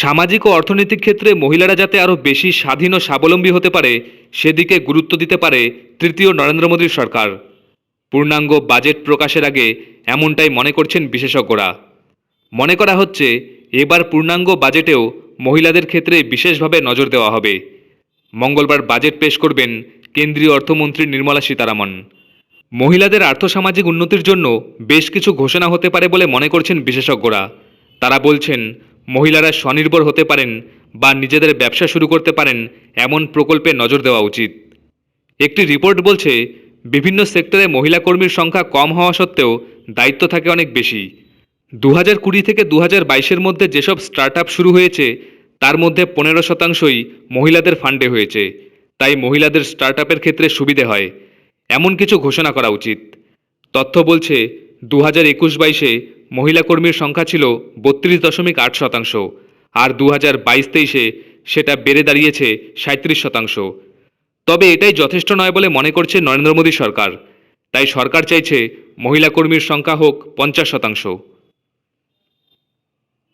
সামাজিক ও অর্থনৈতিক ক্ষেত্রে মহিলারা যাতে আরও বেশি স্বাধীন ও স্বাবলম্বী হতে পারে, সেদিকে গুরুত্ব দিতে পারে তৃতীয় নরেন্দ্র মোদীর সরকার। পূর্ণাঙ্গ বাজেট প্রকাশের আগে এমনটাই মনে করছেন বিশেষজ্ঞরা। মনে করা হচ্ছে, এবার পূর্ণাঙ্গ বাজেটেও মহিলাদের ক্ষেত্রে বিশেষভাবে নজর দেওয়া হবে। মঙ্গলবার বাজেট পেশ করবেন কেন্দ্রীয় অর্থমন্ত্রী নির্মলা সীতারামন। মহিলাদের আর্থসামাজিক উন্নতির জন্য বেশ কিছু ঘোষণা হতে পারে বলে মনে করছেন বিশেষজ্ঞরা। তারা বলছেন মহিলারা স্বনির্ভর হতে পারেন বা নিজেদের ব্যবসা শুরু করতে পারেন, এমন প্রকল্পে নজর দেওয়া উচিত। একটি রিপোর্ট বলছে, বিভিন্ন সেক্টরে মহিলা কর্মীর সংখ্যা কম হওয়া সত্ত্বেও দায়িত্ব থাকে অনেক বেশি। দু হাজার কুড়ি থেকে দু হাজার বাইশের মধ্যে যেসব স্টার্ট শুরু হয়েছে, তার মধ্যে পনেরো শতাংশই মহিলাদের ফান্ডে হয়েছে। তাই মহিলাদের স্টার্ট ক্ষেত্রে সুবিধে হয়। এমন কিছু ঘোষণা করা উচিত। তথ্য বলছে দু হাজার একুশ বাইশে মহিলা কর্মীর সংখ্যা ছিল বত্রিশ দশমিক আট শতাংশ, আর দু হাজার বাইশ তেইশে সেটা বেড়ে দাঁড়িয়েছে সাঁত্রিশ শতাংশ। তবে এটাই যথেষ্ট নয় বলে মনে করছে নরেন্দ্র মোদী সরকার। তাই সরকার চাইছে মহিলা কর্মীর সংখ্যা হোক পঞ্চাশ শতাংশ।